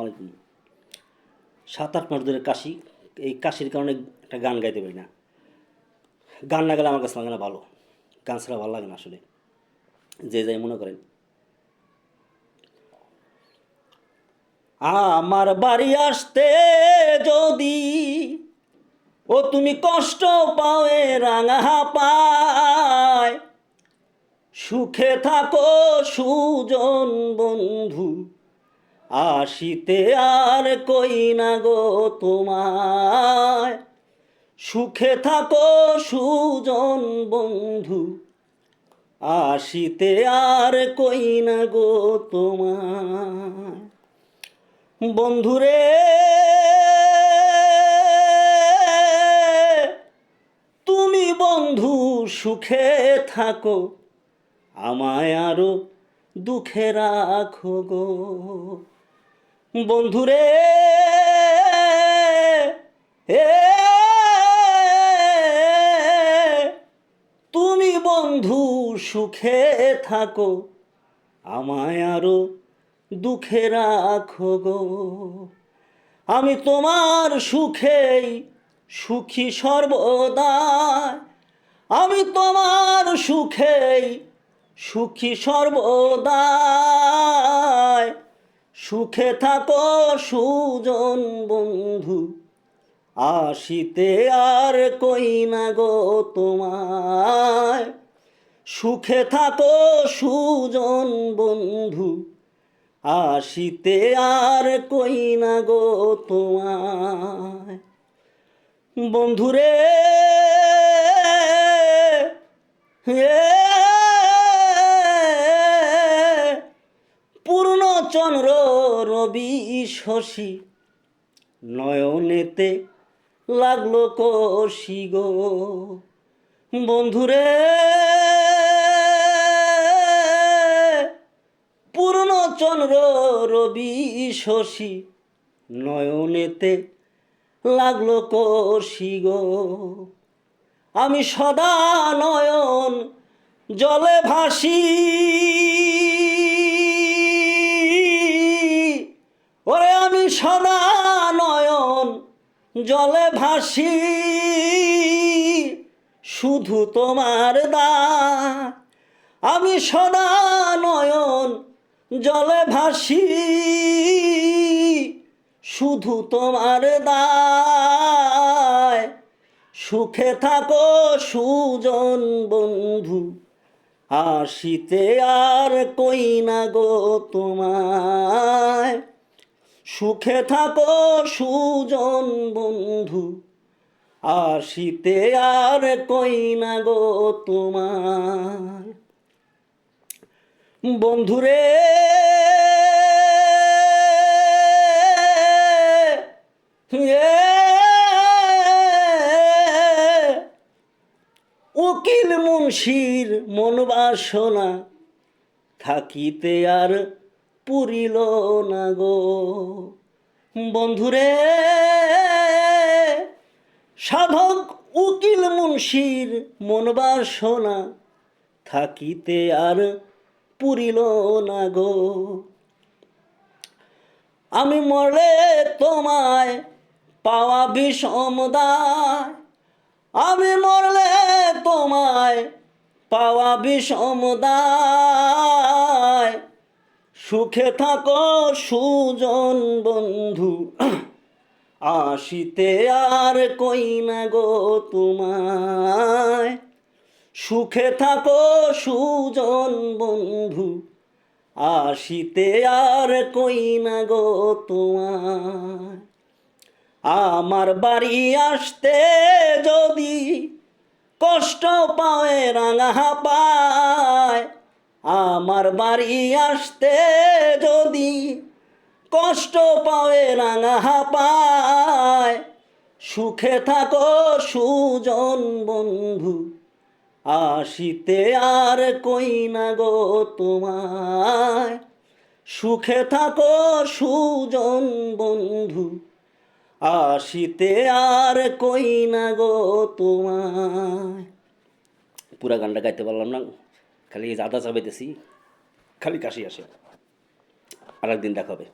আসসালামু আলাইকুম সাত আট মাস ধরে কাশি, এই কাশির কারণে একটা গান গাইতে পারি না। গান না গেলে আমার কাছে লাগে না ভালো। গান ছাড়া ভালো লাগে না আসলে। যে যাই মনে করেন। আমার বাড়ি আসতে যদি ও তুমি কষ্ট পাওয়ে রাঙা পায় সুখে থাকো সুজন বন্ধু। আসিতে আর কই না গো তোমায়। সুখে থাকো সুজন বন্ধু, আসিতে আর কই না গো তোমায়। বন্ধুরে, তুমি বন্ধু সুখে থাকো, আমায় আরও দুঃখে রাখো গো। বন্ধুরে তুমি বন্ধু সুখে থাকো, আমায় আরও দুঃখে রাখো গো। আমি তোমার সুখেই সুখী সর্বদা। আমি তোমার সুখেই সুখী সর্বদাই সুখে থাকো সুজন বন্ধু, আসিতে আর কই না গো তোমায়। সুখে থাকো সুজন বন্ধু, আসিতে আর কই না গো তোমায়। বন্ধুরে রবি শশী, নয়নেতে লাগল কষি গো। বন্ধুরে পূর্ণচন্দ্র রবি শশী, নয়নেতে লাগল কষি গো। আমি সদা নয়ন জলে ভাসি। ওরে আমি সদা নয়ন জলে ভাসি, শুধু তোমার দা। আমি সদা নয়ন জলে ভাসি, শুধু তোমার দায়। সুখে থাকো সুজন বন্ধু, আসিতে আর কই না গো তোমায় সুখে থাকো সুজন বন্ধু, আসিতে আর কই না গো তোমার? বন্ধুরে উকিল মুন্সির মন বাসনা, থাকিতে আর পুরিল না গো। বন্ধুরে, সাধক উকিল মুন্সির মন বাসনা থাকিতে আর পুরিল না গো। আমি মরলে তোমায় পাওয়া বিষমদায় আমি মরলে তোমায় পাওয়া বিষমদায় সুখে থাকো, সুজন বন্ধু। আসিতে আর কই না গো তোমায়। সুখে থাকো, সুজন বন্ধু। আসিতে আর কই না গো তোমায়। আমার বাড়ি আসতে যদি কষ্ট পায়, রাঙা পায় আমার বাড়ি আসতে যদি কষ্ট পায় রাঙা পায় সুখে থাকো সুজন বন্ধু, আসিতে আর কই না গো তোমায়। সুখে থাকো সুজন বন্ধু, আসিতে আর কই না গো তোমায়। পুরা গানটা গাইতে পারলাম না। খালি এই আদা চাবাইতেছি খালি কাশি আসে। আর একদিন দেখাবে